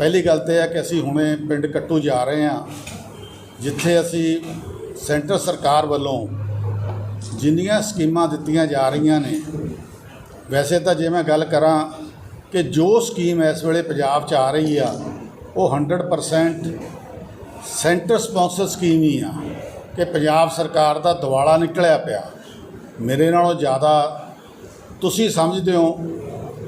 ਪਹਿਲੀ ਗੱਲ ਤੇ ਹੈ ਕਿ ਅਸੀਂ ਹੁਣੇ ਪਿੰਡ ਕੱਟੂ ਜਾ ਰਹੇ ਹਾਂ, ਜਿੱਥੇ ਅਸੀਂ ਸੈਂਟਰ ਸਰਕਾਰ ਵੱਲੋਂ ਜਿੰਨੀਆਂ ਸਕੀਮਾਂ ਦਿੱਤੀਆਂ ਜਾ ਰਹੀਆਂ ਨੇ, ਵੈਸੇ ਤਾਂ ਜੇ ਮੈਂ ਗੱਲ ਕਰਾਂ ਕਿ ਜੋ ਸਕੀਮ ਇਸ ਵੇਲੇ ਪੰਜਾਬ 'ਚ ਆ ਰਹੀ ਆ, ਉਹ 100% ਸੈਂਟਰ ਸਪਾਂਸਰ ਸਕੀਮ ਹੀ ਆ, ਕਿ ਪੰਜਾਬ ਸਰਕਾਰ ਦਾ ਦਿਵਾਲਾ ਨਿਕਲਿਆ ਪਿਆ। ਮੇਰੇ ਨਾਲੋਂ ਜ਼ਿਆਦਾ ਤੁਸੀਂ ਸਮਝਦੇ ਹੋ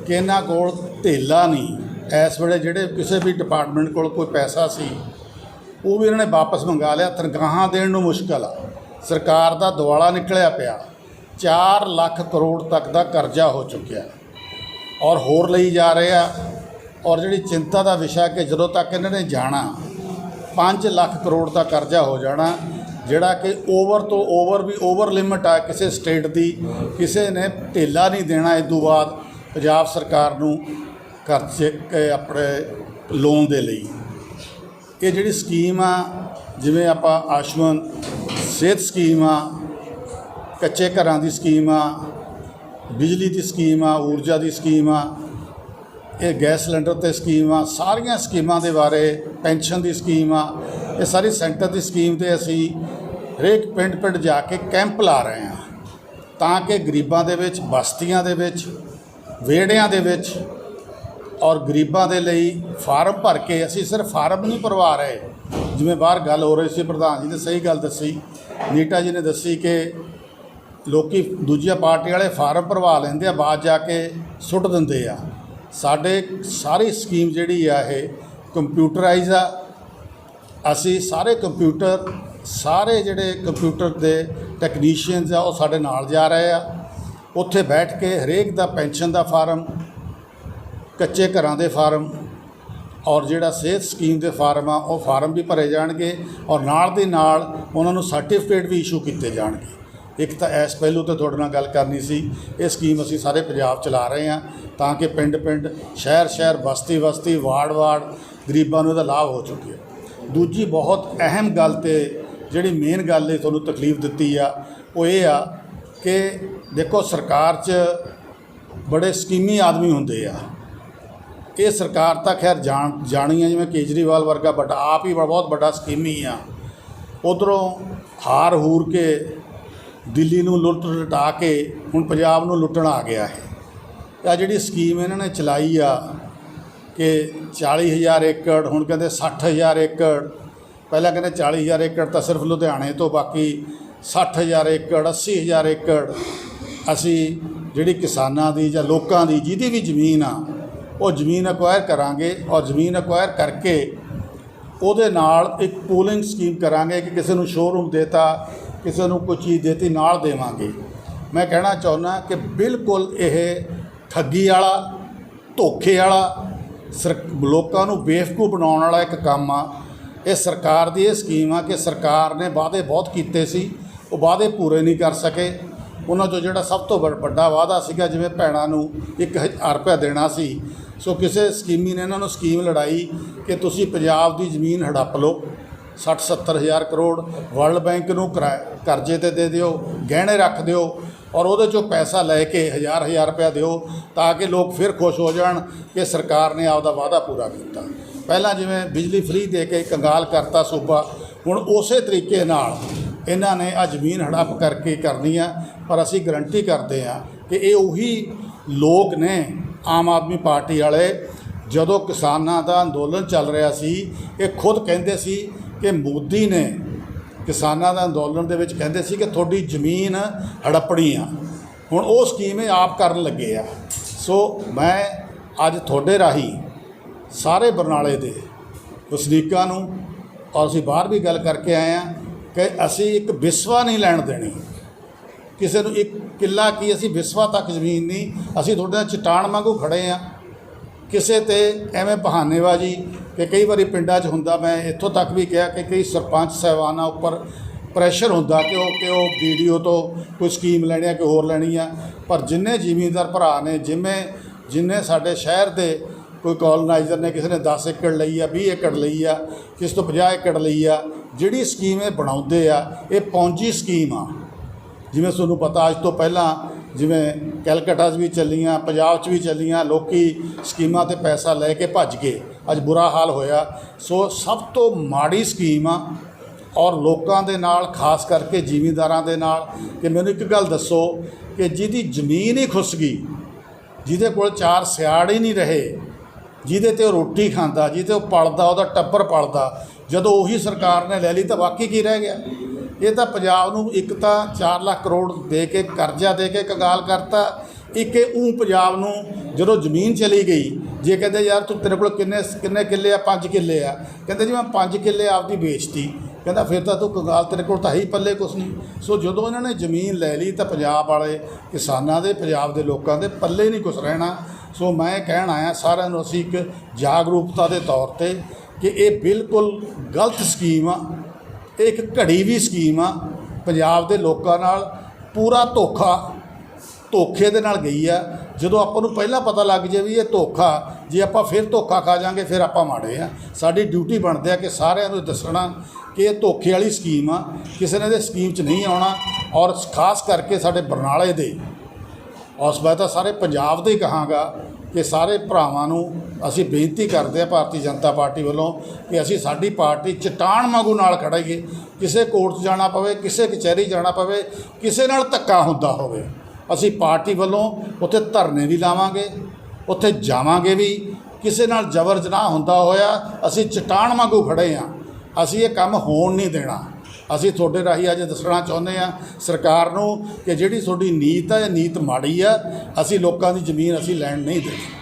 ਕਿ ਇਹਨਾਂ ਕੋਲ ਧੇਲਾ ਨਹੀਂ। ਇਸ ਵੇਲੇ ਜਿਹੜੇ ਕਿਸੇ ਵੀ ਡਿਪਾਰਟਮੈਂਟ ਕੋਲ ਕੋਈ ਪੈਸਾ ਸੀ, ਉਹ ਵੀ ਇਹਨਾਂ ਨੇ ਵਾਪਸ ਮੰਗਾ ਲਿਆ। ਤਨਖਾਹਾਂ ਦੇਣ ਨੂੰ ਮੁਸ਼ਕਲ ਆ। ਸਰਕਾਰ ਦਾ ਦਿਵਾਲਾ ਨਿਕਲਿਆ ਪਿਆ। 4 ਲੱਖ ਕਰੋੜ ਤੱਕ ਦਾ ਕਰਜ਼ਾ ਹੋ ਚੁੱਕਿਆ। ਔਰ ਹੋਰ ਲਈ ਜਾ ਰਹੇ ਆ। ਔਰ ਜਿਹੜੀ ਚਿੰਤਾ ਦਾ ਵਿਸ਼ਾ ਕਿ ਜਦੋਂ ਤੱਕ ਇਹਨਾਂ ਨੇ ਜਾਣਾ 5 ਲੱਖ ਕਰੋੜ ਦਾ ਕਰਜ਼ਾ ਹੋ ਜਾਣਾ, ਜਿਹੜਾ ਕਿ ਓਵਰ ਤੋਂ ਓਵਰ ਵੀ ਓਵਰ ਲਿਮਟ ਆ ਕਿਸੇ ਸਟੇਟ ਦੀ, ਕਿਸੇ ਨੇ ਢੇਲਾ ਨਹੀਂ ਦੇਣਾ। ਇਸ ਤੋਂ ਬਾਅਦ ਪੰਜਾਬ ਸਰਕਾਰ ਨੂੰ ਕਰਜ਼ੇ ਕੇ ਆਪਣੇ ਲੋਨ ਦੇ ਲਈ। ਇਹ ਜਿਹੜੀ ਸਕੀਮ ਆ, ਜਿਵੇਂ ਆਪਾਂ ਆਯੁਸ਼ਮਾਨ ਸਿਹਤ ਸਕੀਮ ਆ, ਕੱਚੇ ਘਰਾਂ ਦੀ ਸਕੀਮ ਆ, ਬਿਜਲੀ ਦੀ ਸਕੀਮ ਆ, ਊਰਜਾ ਦੀ ਸਕੀਮ ਆ, ਇਹ ਗੈਸ ਸਿਲੰਡਰ ਤੇ ਸਕੀਮ ਆ, ਸਾਰੀਆਂ ਸਕੀਮਾਂ ਦੇ ਬਾਰੇ, ਪੈਨਸ਼ਨ ਦੀ ਸਕੀਮ ਆ, ਇਹ ਸਾਰੀ ਸੈਂਟਰ ਦੀ ਸਕੀਮ ਤੇ ਅਸੀਂ ਹਰੇਕ ਪਿੰਡ ਪਿੰਡ ਜਾ ਕੇ ਕੈਂਪ ਲਾ ਰਹੇ ਹਾਂ। ਤਾਂ ਕਿ ਗਰੀਬਾਂ ਦੇ ਵਿੱਚ, ਬਸਤੀਆਂ ਦੇ ਵਿੱਚ, ਵਿਹੜਿਆਂ ਦੇ ਵਿੱਚ ਔਰ ਗਰੀਬਾਂ ਦੇ ਲਈ ਫਾਰਮ ਭਰ ਕੇ ਅਸੀਂ ਸਿਰਫ ਫਾਰਮ ਨਹੀਂ ਭਰਵਾ ਰਹੇ। ਜਿਵੇਂ ਬਾਹਰ ਗੱਲ ਹੋ ਰਹੀ ਸੀ, ਪ੍ਰਧਾਨ ਜੀ ਨੇ ਸਹੀ ਗੱਲ ਦੱਸੀ। ਨੀਟਾ ਜੀ ਨੇ ਦੱਸੀ ਕਿ ਲੋਕੀ ਦੂਜੀਆਂ ਪਾਰਟੀਆਂ ਵਾਲੇ ਫਾਰਮ ਭਰਵਾ ਲੈਂਦੇ ਆ, ਬਾਅਦ ਜਾ ਕੇ ਸੁੱਟ ਦਿੰਦੇ ਆ। ਸਾਡੇ ਸਾਰੀ ਸਕੀਮ ਜਿਹੜੀ ਆ ਇਹ ਕੰਪਿਊਟਰਾਈਜ਼ ਆ। ਅਸੀਂ ਸਾਰੇ ਕੰਪਿਊਟਰ, ਸਾਰੇ ਜਿਹੜੇ ਕੰਪਿਊਟਰ ਦੇ ਟੈਕਨੀਸ਼ੀਅਨਸ ਆ, ਉਹ ਸਾਡੇ ਨਾਲ ਜਾ ਰਹੇ ਆ। ਉੱਥੇ ਬੈਠ ਕੇ ਹਰੇਕ ਦਾ ਪੈਨਸ਼ਨ ਦਾ ਫਾਰਮ ਕੱਚੇ ਘਰਾਂ ਦੇ ਫਾਰਮ ਔਰ ਜਿਹੜਾ ਸਿਹਤ ਸਕੀਮ ਦੇ ਫਾਰਮ ਆ, ਉਹ ਫਾਰਮ ਵੀ ਭਰੇ ਜਾਣਗੇ ਔਰ ਨਾਲ ਦੇ ਨਾਲ ਉਹਨਾਂ ਨੂੰ ਸਰਟੀਫਿਕੇਟ ਵੀ ਇਸ਼ੂ ਕੀਤੇ ਜਾਣਗੇ। ਇੱਕ ਤਾਂ ਇਸ ਪਹਿਲੂ ਤੇ ਤੁਹਾਡੇ ਨਾਲ ਗੱਲ ਕਰਨੀ ਸੀ, ਇਹ ਸਕੀਮ ਅਸੀਂ ਸਾਰੇ ਪੰਜਾਬ ਚਲਾ ਰਹੇ ਹਾਂ ਤਾਂ ਕਿ ਪਿੰਡ ਪਿੰਡ ਸ਼ਹਿਰ ਸ਼ਹਿਰ ਬਸਤੀ ਬਸਤੀ ਵਾਰਡ ਵਾਰਡ ਗਰੀਬਾਂ ਨੂੰ ਇਹਦਾ ਲਾਭ ਹੋ ਚੁੱਕਿਆ ਦੂਜੀ ਬਹੁਤ ਅਹਿਮ ਗੱਲ ਤੇ ਜਿਹੜੀ ਮੇਨ ਗੱਲ ਇਹ ਤੁਹਾਨੂੰ ਤਕਲੀਫ ਦਿੱਤੀ ਆ, ਉਹ ਇਹ ਆ ਕਿ ਦੇਖੋ ਸਰਕਾਰ 'ਚ ਬੜੇ ਸਕੀਮੀ ਆਦਮੀ ਹੁੰਦੇ ਆ। ਇਹ ਸਰਕਾਰ ਤਾਂ ਖੈਰ ਜਾਣ ਜਾਣੀ ਆ ਜਿਵੇਂ ਕੇਜਰੀਵਾਲ ਵਰਗਾ ਵੱਡਾ, ਆਪ ਹੀ ਬਹੁਤ ਵੱਡਾ ਸਕੀਮੀ ਆ। ਉਧਰੋਂ ਹਾਰ ਹੂਰ ਕੇ ਦਿੱਲੀ ਨੂੰ ਲੁੱਟ ਲਟਾ ਕੇ ਹੁਣ ਪੰਜਾਬ ਨੂੰ ਲੁੱਟਣ ਆ ਗਿਆ ਹੈ। ਆ ਜਿਹੜੀ ਸਕੀਮ ਇਹਨਾਂ ਨੇ ਚਲਾਈ ਆ ਕਿ 40000 ਏਕੜ, ਹੁਣ ਕਹਿੰਦੇ 60000 ਏਕੜ, ਪਹਿਲਾਂ ਕਹਿੰਦੇ 40000 ਏਕੜ ਤਾਂ ਸਿਰਫ ਲੁਧਿਆਣੇ ਤੋਂ, ਬਾਕੀ 60000 ਏਕੜ 80000 ਏਕੜ ਅਸੀਂ ਜਿਹੜੀ ਕਿਸਾਨਾਂ ਦੀ ਜਾਂ ਲੋਕਾਂ ਦੀ ਜਿਹਦੀ ਵੀ ਜ਼ਮੀਨ ਆ ਉਹ ਜ਼ਮੀਨ ਅਕਵਾਇਰ ਕਰਾਂਗੇ ਔਰ ਜ਼ਮੀਨ ਅਕਵਾਇਰ ਕਰਕੇ ਉਹਦੇ ਨਾਲ ਇੱਕ ਪੂਲਿੰਗ ਸਕੀਮ ਕਰਾਂਗੇ ਕਿ ਕਿਸੇ ਨੂੰ ਸ਼ੋਰੂਮ ਦੇਤਾ, ਕਿਸੇ ਨੂੰ ਕੋਈ ਚੀਜ਼ ਦੇਤੀ, ਨਾਲ ਦੇਵਾਂਗੇ। ਮੈਂ ਕਹਿਣਾ ਚਾਹੁੰਦਾ ਕਿ ਬਿਲਕੁਲ ਇਹ ਠੱਗੀ ਵਾਲਾ, ਧੋਖੇ ਵਾਲਾ, ਸਰ, ਲੋਕਾਂ ਨੂੰ ਬੇਵਕੂਫ ਬਣਾਉਣ ਵਾਲਾ ਇੱਕ ਕੰਮ ਆ। ਇਹ ਸਰਕਾਰ ਦੀ ਇਹ ਸਕੀਮ ਆ ਕਿ ਸਰਕਾਰ ਨੇ ਵਾਅਦੇ ਬਹੁਤ ਕੀਤੇ ਸੀ, ਉਹ ਵਾਅਦੇ ਪੂਰੇ ਨਹੀਂ ਕਰ ਸਕੇ। ਉਹਨਾਂ 'ਚੋਂ ਜਿਹੜਾ ਸਭ ਤੋਂ ਵੱਡ- ਵੱਡਾ ਵਾਅਦਾ ਸੀਗਾ, ਜਿਵੇਂ ਭੈਣਾਂ ਨੂੰ 1000 ਰੁਪਇਆ ਦੇਣਾ ਸੀ। ਸੋ ਕਿਸੇ ਸਕੀਮੀ ਨੇ ਇਹਨਾਂ ਨੂੰ ਸਕੀਮ ਲੜਾਈ ਕਿ ਤੁਸੀਂ ਪੰਜਾਬ ਦੀ ਜ਼ਮੀਨ ਹੜੱਪ ਲਓ। 60 70 ਹਜ਼ਾਰ ਕਰੋੜ ਵਰਲਡ ਬੈਂਕ ਨੂੰ ਕਿਰਾਏ ਕਰਜ਼ੇ ਤੇ ਦੇ ਦਿਓ, ਗਹਿਣੇ ਰੱਖ ਦਿਓ ਔਰ ਉਹਦੇ ਚੋਂ ਪੈਸਾ ਲੈ ਕੇ ਹਜ਼ਾਰ ਹਜ਼ਾਰ ਰੁਪਇਆ ਦਿਓ ਤਾਂ ਕਿ ਲੋਕ ਫਿਰ ਖੁਸ਼ ਹੋ ਜਾਣ ਕਿ ਸਰਕਾਰ ਨੇ ਆਪਦਾ ਵਾਅਦਾ ਪੂਰਾ ਕੀਤਾ। ਪਹਿਲਾਂ ਜਿਵੇਂ ਬਿਜਲੀ ਫ੍ਰੀ ਦੇ ਕੇ ਕੰਗਾਲ ਕਰਤਾ ਸੂਬਾ, ਹੁਣ ਉਸੇ ਤਰੀਕੇ ਨਾਲ ਇਹਨਾਂ ਨੇ ਆ ਜ਼ਮੀਨ ਹੜੱਪ ਕਰਕੇ ਕਰਨੀ ਆ। ਪਰ ਅਸੀਂ ਗਰੰਟੀ ਕਰਦੇ ਆ ਕਿ ਇਹ ਉਹੀ ਲੋਕ ਨੇ ਆਮ ਆਦਮੀ ਪਾਰਟੀ ਵਾਲੇ, ਜਦੋਂ ਕਿਸਾਨਾਂ ਦਾ ਅੰਦੋਲਨ ਚੱਲ ਰਿਹਾ ਸੀ, ਇਹ ਖੁਦ ਕਹਿੰਦੇ ਸੀ ਕਿ ਮੋਦੀ ਨੇ ਕਿਸਾਨਾਂ ਦਾ ਅੰਦੋਲਨ ਦੇ ਵਿੱਚ ਕਹਿੰਦੇ ਸੀ ਕਿ ਤੁਹਾਡੀ ਜ਼ਮੀਨ ਹੜੱਪਣੀ ਆ। ਹੁਣ ਉਹ ਸਕੀਮ ਇਹ ਆਪ ਕਰਨ ਲੱਗੇ ਆ। ਸੋ ਮੈਂ ਅੱਜ ਤੁਹਾਡੇ ਰਾਹੀਂ ਸਾਰੇ ਬਰਨਾਲੇ ਦੇ ਵਸਨੀਕਾਂ ਨੂੰ ਔਰ ਅਸੀਂ ਬਾਹਰ ਵੀ ਗੱਲ ਕਰਕੇ ਆਏ ਆ ਕਿ ਅਸੀਂ ਇੱਕ ਵਿਸਵਾ ਨਹੀਂ ਲੈਣ ਦੇਣੀ। ਕਿਸੇ ਨੂੰ ਇੱਕ ਕਿੱਲਾ ਕੀ ਅਸੀਂ ਵਿਸਵਾ ਤੱਕ ਜ਼ਮੀਨ ਨਹੀਂ, ਅਸੀਂ ਤੁਹਾਡੇ ਨਾਲ ਚਟਾਨ ਵਾਂਗੂ ਖੜੇ ਆ। ਕਿਸੇ ਤੇ ਐਵੇਂ ਬਹਾਨੇਬਾਜ਼ੀ ਕਿ ਕਈ ਵਾਰੀ ਪਿੰਡਾਂ 'ਚ ਹੁੰਦਾ, ਮੈਂ ਇੱਥੋਂ ਤੱਕ ਵੀ ਕਿਹਾ ਕਿ ਕਈ ਸਰਪੰਚ ਸਾਹਿਬਾਨਾਂ ਉੱਪਰ ਪ੍ਰੈਸ਼ਰ ਹੁੰਦਾ ਕਿ ਉਹ ਕਿ ਉਹ ਵੀਡੀਓ ਤੋਂ ਕੋਈ ਸਕੀਮ ਲੈਣੀ ਆ ਕਿ ਹੋਰ ਲੈਣੀ ਆ। ਪਰ ਜਿੰਨੇ ਜ਼ਿਮੀਂਦਾਰ ਭਰਾ ਨੇ ਜਿਵੇਂ ਜਿੰਨੇ ਸਾਡੇ ਸ਼ਹਿਰ ਦੇ ਕੋਈ ਕਲੋਨਾਈਜ਼ਰ ਨੇ, ਕਿਸੇ ਨੇ 10 ਏਕੜ ਲਈ ਆ 20 ਏਕੜ ਲਈ ਆ, ਕਿਸ ਤੋਂ 50 ਏਕੜ ਲਈ ਆ, ਜਿਹੜੀ ਸਕੀਮ ਇਹ ਬਣਾਉਂਦੇ ਆ, ਇਹ ਪੌਂਜੀ ਸਕੀਮ ਆ। ਜਿਵੇਂ ਤੁਹਾਨੂੰ ਪਤਾ, ਅੱਜ ਤੋਂ ਪਹਿਲਾਂ ਜਿਵੇਂ ਕੈਲਕਟਾ 'ਚ ਵੀ ਚੱਲੀਆਂ, ਪੰਜਾਬ 'ਚ ਵੀ ਚੱਲੀਆਂ, ਲੋਕੀ ਸਕੀਮਾਂ ਤੇ ਪੈਸਾ ਲੈ ਕੇ ਭੱਜ ਗਏ। ਅੱਜ ਬੁਰਾ ਹਾਲ ਹੋਇਆ। ਸੋ ਸਭ ਤੋਂ ਮਾੜੀ ਸਕੀਮ ਆ, ਔਰ ਲੋਕਾਂ ਦੇ ਨਾਲ, ਖਾਸ ਕਰਕੇ ਜ਼ਿਮੀਂਦਾਰਾਂ ਦੇ ਨਾਲ, ਕਿ ਮੈਨੂੰ ਇੱਕ ਗੱਲ ਦੱਸੋ ਕਿ ਜਿਹਦੀ ਜ਼ਮੀਨ ਹੀ ਖੁੱਸ ਗਈ, ਜਿਹਦੇ ਕੋਲ ਚਾਰ ਸਿਆੜ ਹੀ ਨਹੀਂ ਰਹੇ, ਜਿਹਦੇ ਤੇ ਉਹ ਰੋਟੀ ਖਾਂਦਾ, ਜਿਹਦੇ ਉਹ ਪਲਦਾ, ਉਹਦਾ ਟੱਬਰ ਪਲਦਾ, ਜਦੋਂ ਉਹੀ ਸਰਕਾਰ ਨੇ ਲੈ ਲਈ ਤਾਂ ਬਾਕੀ ਕੀ ਰਹਿ ਗਿਆ? ਇਹ ਤਾਂ ਪੰਜਾਬ ਨੂੰ ਇੱਕ ਤਾਂ 4 ਲੱਖ ਕਰੋੜ ਦੇ ਕੇ ਕਰਜ਼ਾ ਦੇ ਕੇ ਕੰਗਾਲ ਕਰਤਾ। ਇੱਕ ਇਹ ਊਂ ਪੰਜਾਬ ਨੂੰ ਜਦੋਂ ਜ਼ਮੀਨ ਚਲੀ ਗਈ, ਜੇ ਕਹਿੰਦੇ ਯਾਰ ਤੂੰ ਤੇਰੇ ਕੋਲ ਕਿੰਨੇ ਕਿੰਨੇ ਕਿੱਲੇ ਆ? 5 ਕਿੱਲੇ ਆ। ਕਹਿੰਦੇ ਜੀ ਮੈਂ 5 ਕਿੱਲੇ ਆਪਦੀ ਵੇਚਤੀ। ਕਹਿੰਦਾ ਫਿਰ ਤਾਂ ਤੂੰ ਕੰਗਾਲ ਤੇਰੇ ਕੋਲ ਤਾਂ ਹੀ ਪੱਲੇ ਕੁਛ ਨਹੀਂ। ਸੋ ਜਦੋਂ ਇਹਨਾਂ ਨੇ ਜ਼ਮੀਨ ਲੈ ਲਈ ਤਾਂ ਪੰਜਾਬ ਵਾਲੇ ਕਿਸਾਨਾਂ ਦੇ, ਪੰਜਾਬ ਦੇ ਲੋਕਾਂ ਦੇ ਪੱਲੇ ਨਹੀਂ ਕੁਛ ਰਹਿਣਾ। ਸੋ ਮੈਂ ਕਹਿਣ ਆਇਆ ਸਾਰਿਆਂ ਨੂੰ ਅਸੀਂ ਇੱਕ ਜਾਗਰੂਕਤਾ ਦੇ ਤੌਰ ਤੇ ਕਿ ਇਹ ਬਿਲਕੁਲ ਗਲਤ ਸਕੀਮ ਆ। ਇਹ ਇੱਕ ਘੜੀ ਵੀ ਸਕੀਮ ਆ, ਪੰਜਾਬ ਦੇ ਲੋਕਾਂ ਨਾਲ ਪੂਰਾ ਧੋਖਾ ਧੋਖੇ ਦੇ ਨਾਲ ਗਈ ਆ। ਜਦੋਂ ਆਪਾਂ ਨੂੰ ਪਹਿਲਾਂ ਪਤਾ ਲੱਗ ਜੇ ਵੀ ਇਹ ਧੋਖਾ, ਜੇ ਆਪਾਂ ਫਿਰ ਧੋਖਾ ਖਾ ਜਾਾਂਗੇ, ਫਿਰ ਆਪਾਂ ਮਾੜੇ ਆ। ਸਾਡੀ ਡਿਊਟੀ ਬਣਦੀ ਆ ਕਿ ਸਾਰਿਆਂ ਨੂੰ ਦੱਸਣਾ ਕਿ ਇਹ ਧੋਖੇ ਵਾਲੀ ਸਕੀਮ ਆ, ਕਿਸੇ ਨੇ ਦੇ ਸਕੀਮ 'ਚ ਨਹੀਂ ਆਉਣਾ ਔਰ ਖਾਸ ਕਰਕੇ ਸਾਡੇ ਬਰਨਾਲੇ ਦੇ। ਉਸ ਮੈਂ ਤਾਂ ਸਾਰੇ ਪੰਜਾਬ ਦੇ ਹੀ ਕਹਾਂਗਾ। ਕਿ ਸਾਰੇ ਭਰਾਵਾਂ ਨੂੰ ਅਸੀਂ ਬੇਨਤੀ ਕਰਦੇ ਆ ਭਾਰਤੀ ਜਨਤਾ ਪਾਰਟੀ ਵੱਲੋਂ ਕਿ ਅਸੀਂ ਸਾਡੀ ਪਾਰਟੀ ਚਟਾਨ ਵਾਂਗੂ ਨਾਲ ਖੜਾਈਏ ਕਿਸੇ ਕੋਰਟ 'ਚ ਜਾਣਾ ਪਵੇ, ਕਿਸੇ ਕਚਹਿਰੀ ਜਾਣਾ ਪਵੇ, ਕਿਸੇ ਨਾਲ ਧੱਕਾ ਹੁੰਦਾ ਹੋਵੇ। ਅਸੀਂ ਪਾਰਟੀ ਵੱਲੋਂ ਉੱਥੇ ਧਰਨੇ ਵੀ ਲਾਵਾਂਗੇ, ਉੱਥੇ ਜਾਵਾਂਗੇ ਵੀ, ਕਿਸੇ ਨਾਲ ਜ਼ਬਰ ਜਨਾਹ ਹੁੰਦਾ ਹੋਇਆ ਅਸੀਂ ਚਟਾਨ ਵਾਂਗੂ ਖੜੇ ਆ ਅਸੀਂ ਇਹ ਕੰਮ ਹੋਣ ਨਹੀਂ ਦੇਣਾ। ਅਸੀਂ ਤੁਹਾਡੇ ਰਾਹੀਂ ਅੱਜ ਦੱਸਣਾ ਚਾਹੁੰਦੇ ਆ ਸਰਕਾਰ ਨੂੰ ਕਿ ਜਿਹੜੀ ਤੁਹਾਡੀ ਨੀਤ ਹੈ ਇਹ ਨੀਤ ਮਾੜੀ ਆ, ਅਸੀਂ ਲੋਕਾਂ ਦੀ ਜ਼ਮੀਨ ਅਸੀਂ ਲੈਣ ਨਹੀਂ ਦੇਣੀ।